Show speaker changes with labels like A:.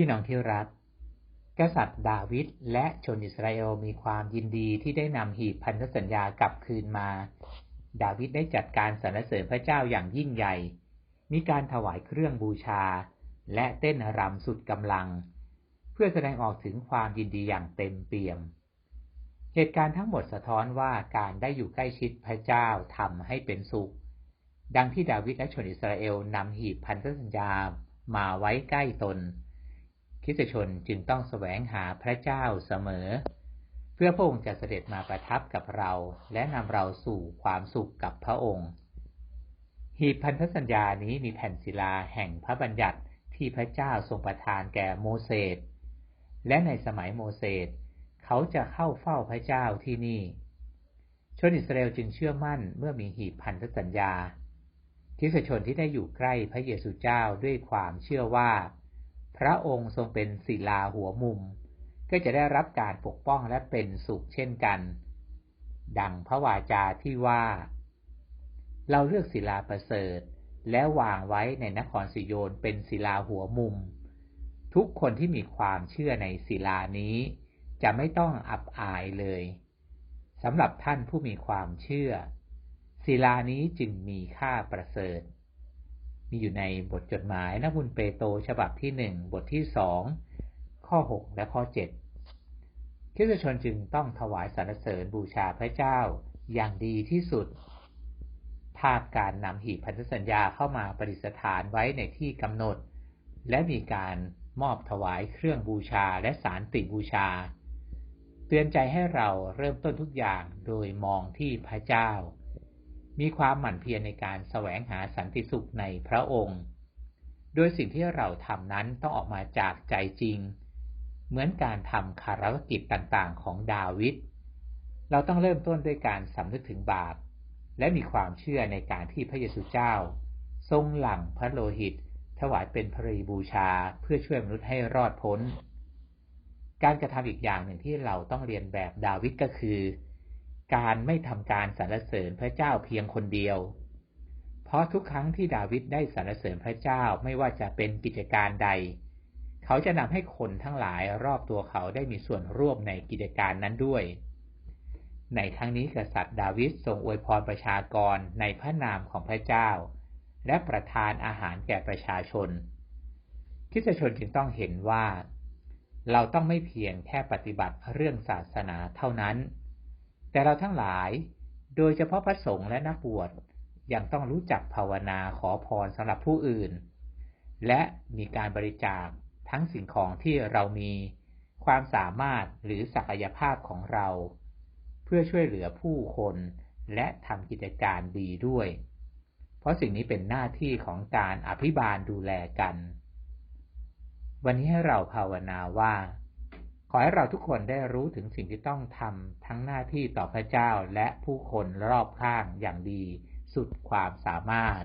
A: พี่น้องที่รัก กษัตริย์ดาวิดและชนอิสราเอลมีความยินดีที่ได้นำหีบพันธสัญญากลับคืนมา ดาวิดได้จัดการสรรเสริญพระเจ้าอย่างยิ่งใหญ่ มีการถวายเครื่องบูชา และเต้นรำสุดกำลัง เพื่อแสดงออกถึงความยินดีอย่างเต็มเปี่ยม เหตุการณ์ทั้งหมดสะท้อนว่าการได้อยู่ใกล้ชิดพระเจ้าทำให้เป็นสุข ดังที่ดาวิดและชนอิสราเอลนำหีบพันธสัญญามาไว้ใกล้ตน คริสตชนจึงต้องแสวงหาพระเจ้าเสมอ เพื่อพระองค์จะเสด็จมาประทับกับเรา และนำเราสู่ความสุขกับพระองค์ หีบพันธสัญญานี้มีแผ่นศิลาแห่งพระบัญญัติที่พระเจ้าทรงประทานแก่โมเสสและในสมัยโมเสสเขาจะเข้าเฝ้าพระเจ้าที่นี่ ชนอิสราเอลจึงเชื่อมั่นเมื่อมีหีบพันธสัญญาคริสชนที่ได้อยู่ใกล้พระเยซูเจ้าด้วยความเชื่อว่า พระองค์ทรงเป็นศิลาหัวมุม ก็จะได้รับการปกป้องและเป็นสุขเช่นกัน ดังพระวาจาที่ว่า เราเลือกศิลาประเสริฐ และวางไว้ในนครสิโยนเป็นศิลาหัวมุม ทุกคนที่มีความเชื่อในศิลานี้ จะไม่ต้องอับอายเลยสำหรับท่านผู้มีความเชื่อศิลานี้จึงมีค่าประเสริฐ มีอยู่ในบทจดหมายนักบุญเปโตฉบับที่หนึ่งบทที่สองข้อหกและข้อเจ็ดคริสชนจึงต้องถวายสรรเสริญบูชาพระเจ้าอย่างดีที่สุดภาพการนำหีบพันธสัญญาเข้ามาประดิษฐานไว้ในที่กำหนด และมีการมอบถวายเครื่องบูชาและสารติบูชา เตือนใจให้เราเริ่มต้นทุกอย่างโดยมองที่พระเจ้า มีความหมั่นเพียรในการแสวงหาสันติสุขในพระองค์ โดยสิ่งที่เราทำนั้นต้องออกมาจากใจจริง เหมือนการทำคารวกิจต่างๆ ของดาวิด เราต้องเริ่มต้นด้วยการสำนึกถึงบาป และมีความเชื่อในการที่พระเยซูเจ้า ทรงหลั่งพระโลหิต ถวายเป็นพรีบูชาเพื่อช่วยมนุษย์ให้รอดพ้น การกระทำอีกอย่างหนึ่งที่เราต้องเรียนแบบดาวิดก็คือ การไม่ทำการสรรเสริญพระเจ้าเพียงคนเดียว เพราะทุกครั้งที่ดาวิดได้สรรเสริญพระเจ้าไม่ว่าจะเป็นกิจการใด เขาจะนำให้คนทั้งหลายรอบตัวเขาได้มีส่วนร่วมในกิจการนั้นด้วย ในครั้งนี้กษัตริย์ดาวิดทรงอวยพรประชากรในพระนามของพระเจ้า และประทานอาหารแก่ประชาชนคิสชนจึงต้องเห็นว่า เราต้องไม่เพียงแค่ปฏิบัติเรื่องศาสนาเท่านั้น แต่เราทั้งหลาย โดยเฉพาะพระสงฆ์และนักบวชยังต้องรู้จักภาวนาขอพรสำหรับผู้อื่น และมีการบริจาคทั้งสิ่งของที่เรามีความสามารถหรือศักยภาพของเรา เพื่อช่วยเหลือผู้คนและทำกิจการดีด้วย เพราะสิ่งนี้เป็นหน้าที่ของการอภิบาลดูแลกัน วันนี้ให้เราภาวนาว่า ขอให้เราทุกคนได้รู้ถึงสิ่งที่ต้องทำทั้งหน้าที่ต่อพระเจ้าและผู้คนรอบข้างอย่างดี สุดความสามารถ